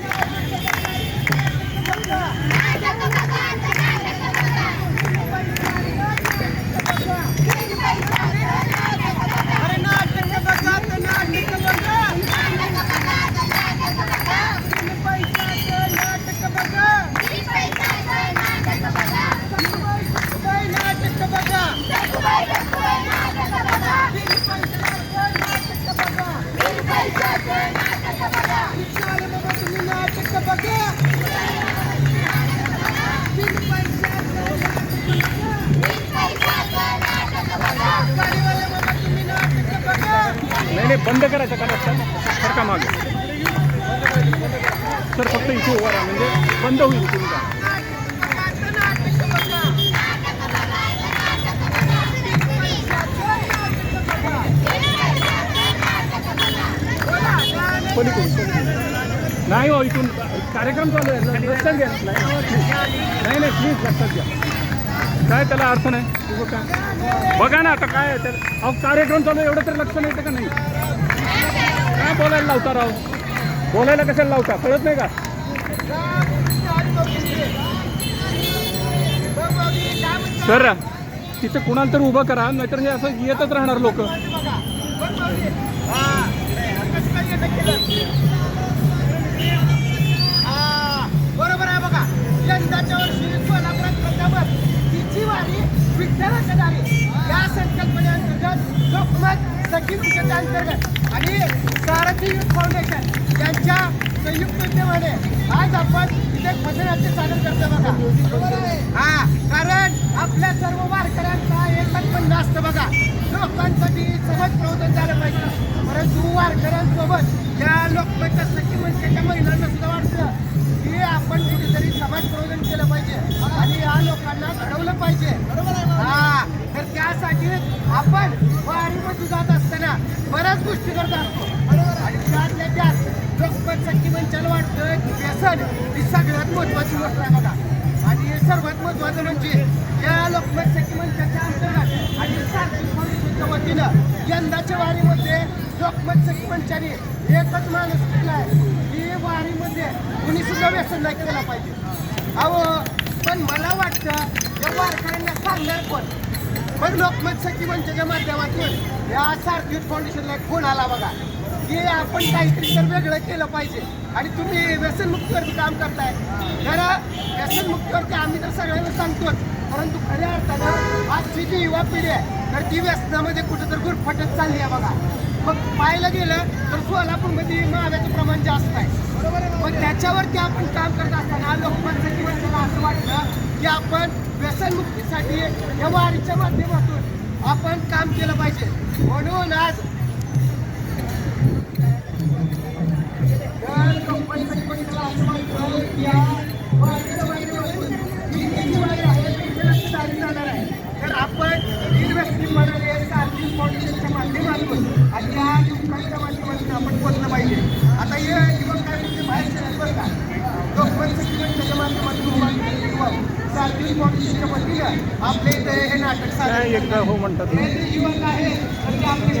Yeah. बंद होईल तुमचा पलीकडून नाही हो इथून कार्यक्रम चालू आहे. लक्षात घ्या. नाही नाही प्लीज लक्षात घ्या. काय त्याला अर्थ नाही उगं काय? बघा ना आता काय आहे तर अहो कार्यक्रम चालू आहे, एवढं तर लक्ष नाही येतं का नाही? काय बोलायला लावता राव? बोलायला कशाला लावता? कळत नाही का? सर तिथं कुणाला तर उभं करा नाहीतर हे असं येतच राहणार लोक. बरोबर आहे बघा यंदाच्या वर्षी सोलापुरात खंडावर तिची वारी विठ्ठलाच्या दारी या संकल्पनेअंतर्गत लोकमत सखी पूजेच्या अंतर्गत आणि सारथी युथ फाउंडेशन यांच्या संयुक्त उद्यमाने आज आपण इथे भजनाचे सादर करतो बघा. हा कारण आपल्या सर्व वारकऱ्यांचा एकच बंध असतं बघा. लोकांसाठी समज प्रबोधन झालं पाहिजे. परंतु वारकऱ्यांसोबत या लोकमतच्या सखी मंचाच्या महिलांना सुद्धा वाटतं की आपण कुठेतरी समाज प्रबोधन केलं पाहिजे. आणि या लोकांना घडवलं पाहिजे. हा तर त्यासाठी आपण वारीमध्ये जात असताना बऱ्याच गोष्टी करत असतो. त्यात मंचाला वाटतं की व्यसन ही सगळ्यात महत्वाची गोष्ट आहे बघा. आणि सर्वात महत्वाचं म्हणजे या लोकमत सखीमंचाच्या अंतर्गत आणि सारथी फाउंडेशनच्या वतीनं यंदाच्या वारीमध्ये लोकमत सखी मंचाने एकच माणूस केला आहे. की वारीमध्ये कुणी सुद्धा व्यसन नाही केलं पाहिजे. अहो पण मला वाटतं या वारकऱ्यांना सांगणार कोण? मग लोकमत सखी मंचाच्या माध्यमातून या सारथी फाउंडेशनला एक फोन आला बघा? की आपण काहीतरी तर वेगळं केलं पाहिजे. आणि तुम्ही व्यसनमुक्तीवरती काम करताय. खरं व्यसनमुक्तीवरती आम्ही तर सगळ्यांना सांगतोच. परंतु खऱ्या अर्थानं आजची जी युवा पिढी आहे तर ती व्यसनामध्ये कुठेतरी गुरफटत चालली आहे बघा. मग पाहायला गेलं तर सोलापूरमध्ये महाव्याचं प्रमाण जास्त आहे. मग त्याच्यावरती आपण काम करत असताना लोकमत सचिवांना असं वाटलं की आपण व्यसनमुक्तीसाठी या वारीच्या माध्यमातून आपण काम केलं पाहिजे. म्हणून आज आहे तर आपण इन्व्हेस्टिंग म्हणाले फाउंडेशनच्या माध्यमातून आणि या युवकांच्या माध्यमातून आपण बोललं पाहिजे आता हे युवक काय म्हणजे बाहेर बरं का लोकमत सचिवांच्या माध्यमातून युवक फाउंडेशनच्या वतीनं आपल्या इथे हे. नाटक सादर काय हो म्हणतात हे जे युवक आहे तर ते आपले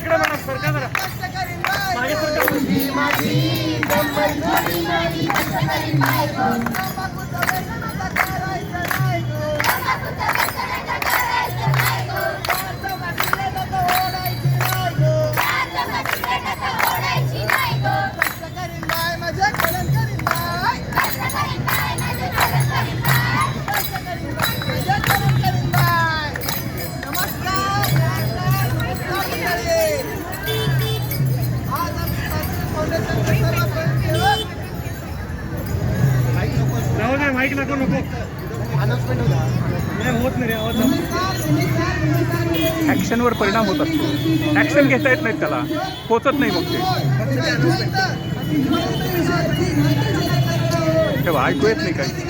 इकडे म्हणा सरकार जरा मागे सरका माईक नको नको होत. नाही परिणाम होत असतो ऍक्शन घेता येत नाहीत त्याला. पोचत नाही मग ते. तेव्हा ऐकू येत नाही काही.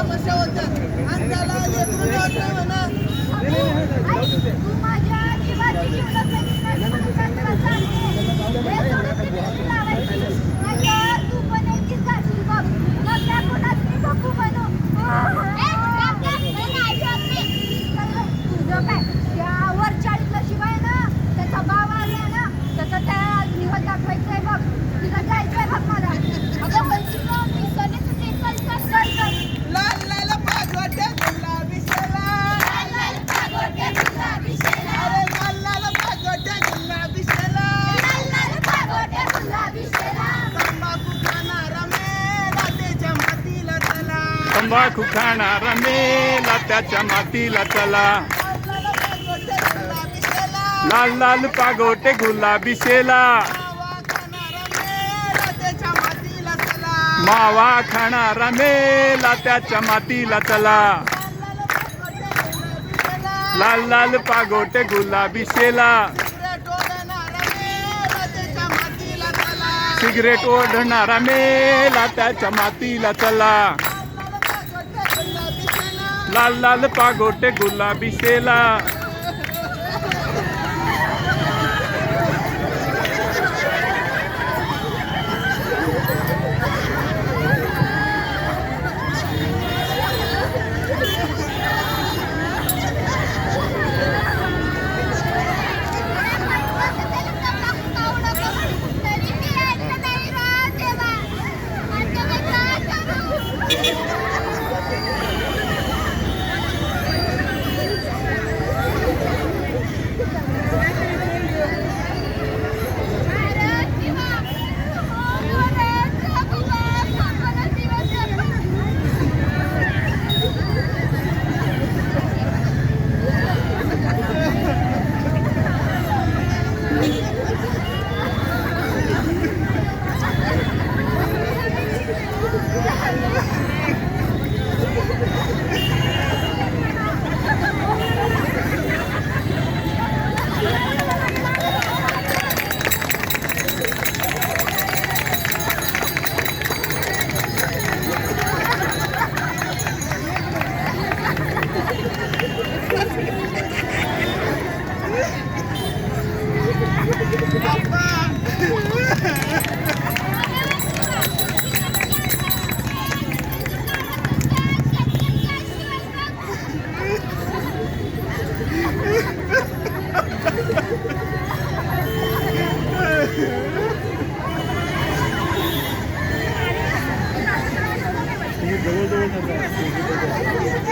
समस्या होतात खाणारा मेला त्याच्या मातीला चला. लाल लाल पागोटे गुलाबी शेला. मावा खाणार मेला त्याच्या मातीला चला. लाल लाल पागोटे गुलाबी शेला. सिगरेट ओढणारा मेला त्याच्या मातीला चला. লাল লাল পাগটে গোলাপি সেলা।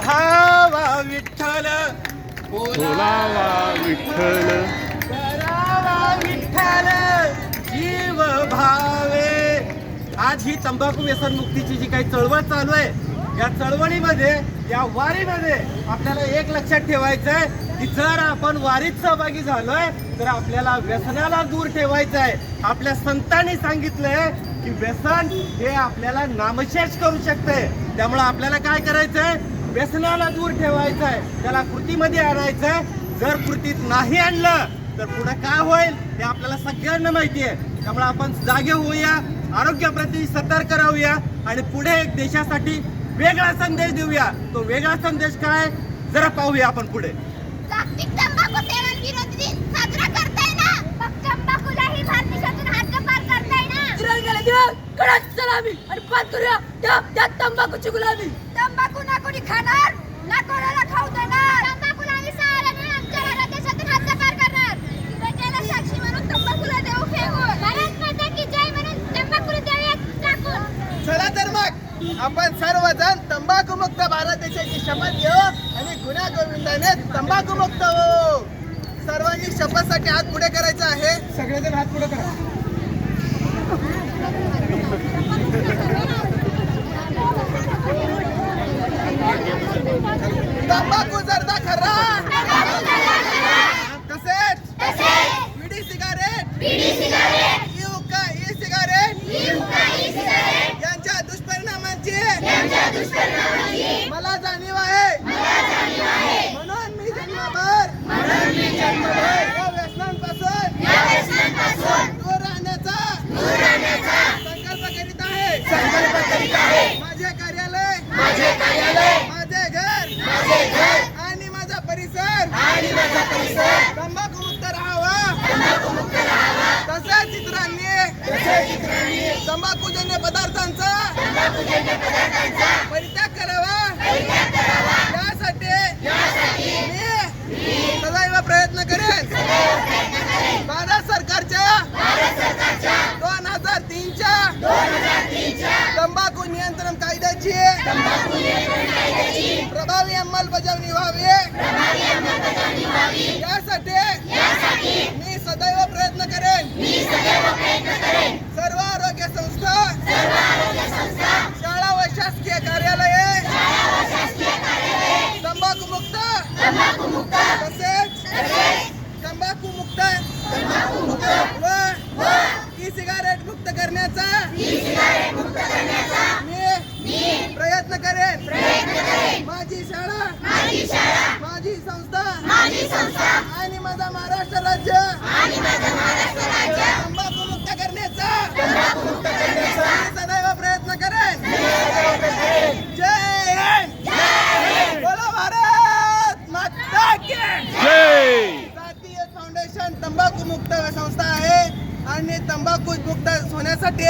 पहावा विठ्ठल. बोलावा विठ्ठल. करावा विठ्ठल. जीव भावे. आज ही तंबाखू व्यसन मुक्तीची जी काही चळवळ चालू आहे या चळवळीमध्ये या वारीमध्ये आपल्याला एक लक्षात ठेवायचं आहे की जर आपण वारीत सहभागी झालोय तर आपल्याला व्यसनाला दूर ठेवायचं आहे आपल्या संतांनी सांगितलंय की व्यसन हे आपल्याला नामशेष करू शकते त्यामुळे आपल्याला काय करायचंय? व्यसनाला दूर ठेवायचं आहे त्याला कृतीमध्ये आणायचं आहे जर कृतीत नाही आणलं तर पुढे काय होईल हे आपल्याला सगळ्यांना माहिती आहे. त्यामुळे आपण जागे होऊया आरोग्याप्रती सतर्क राहूया आणि पुढे एक देशासाठी वेगळा संदेश देऊया. तो वेगळा संदेश काय? जरा पाहूया आपण पुढे. जागतिक तंबाखू सेवन विरोधी दिन साजरा करताय ना? कडक सलामी आणि करूया त्या त्या तंबाखूची गुलामी. तंबाखू ना कोणी खाणार? ना कोणाला खाऊ देणार? तंबाखूला आम्ही सहारा म्हणून आमच्या भारत देशातून हद्दपार करणार. विवेकाला साक्षी म्हणून तंबाखूला देऊ फेकून. भारत माता की जय म्हणून तंबाखूला देऊया टाकून. चला तर मग आपण सर्वजण तंबाखू मुक्त भारत देशाची शपथ घेऊ आणि गुन्हा गोविंदाने तंबाखू मुक्त हो सर्वांनी शपथसाठी हात पुढे करायचा आहे. सगळेजण हात पुढे करा तंबाखू जर्दा खरा तसेच विडी सिगारेट ई हुक्का ई सिगारेट यांच्या दुष्परिणामांची मला जाणीव आहे म्हणून मी जन्मभर या व्यसनांपासून दूर राहण्याचा संकल्प करीत आहे. माझे कार्यालय. माझे घर. आणि माझा परिसर. तंबाखू मुक्त राहावा. तसेच इतरांनी. तंबाखूजन्य पदार्थांचा. परित्याग करावा यासाठी मी सदैव प्रयत्न करेन भारत सरकारच्या दोन हजार तीनच्या तंबाखू नियंत्रण कायद्याची प्रभावी अंमलबजावणी व्हावी. यासाठी मी सदैव प्रयत्न करेन. सर्व आरोग्य संस्था शाळा व शासकीय कार्यालये तंबाखू मुक्त तसेच तंबाखू मुक्त व ई सिगारेट मुक्त करण्याचा मी प्रयत्न करेन माझी शाळा माझी संस्था. आणि माझा महाराष्ट्र राज्य. तंबाखू मुक्त करण्याचा. मी सदैव प्रयत्न करेन. जय हिंद. बोलो भारत माता की जय. भारतीय फाउंडेशन तंबाखू मुक्त संस्था आहे. आणि तंबाखू मुक्त होण्यासाठी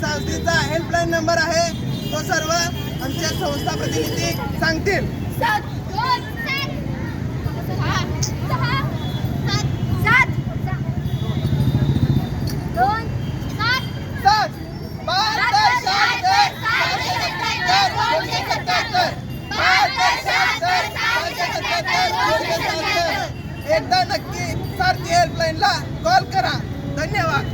संस्थेचा हेल्पलाईन नंबर आहे. तो सर्व आमच्या संस्था प्रतिनिधी सांगतील. एकदा नक्की सारथी हेल्पलाईनला कॉल करा. धन्यवाद.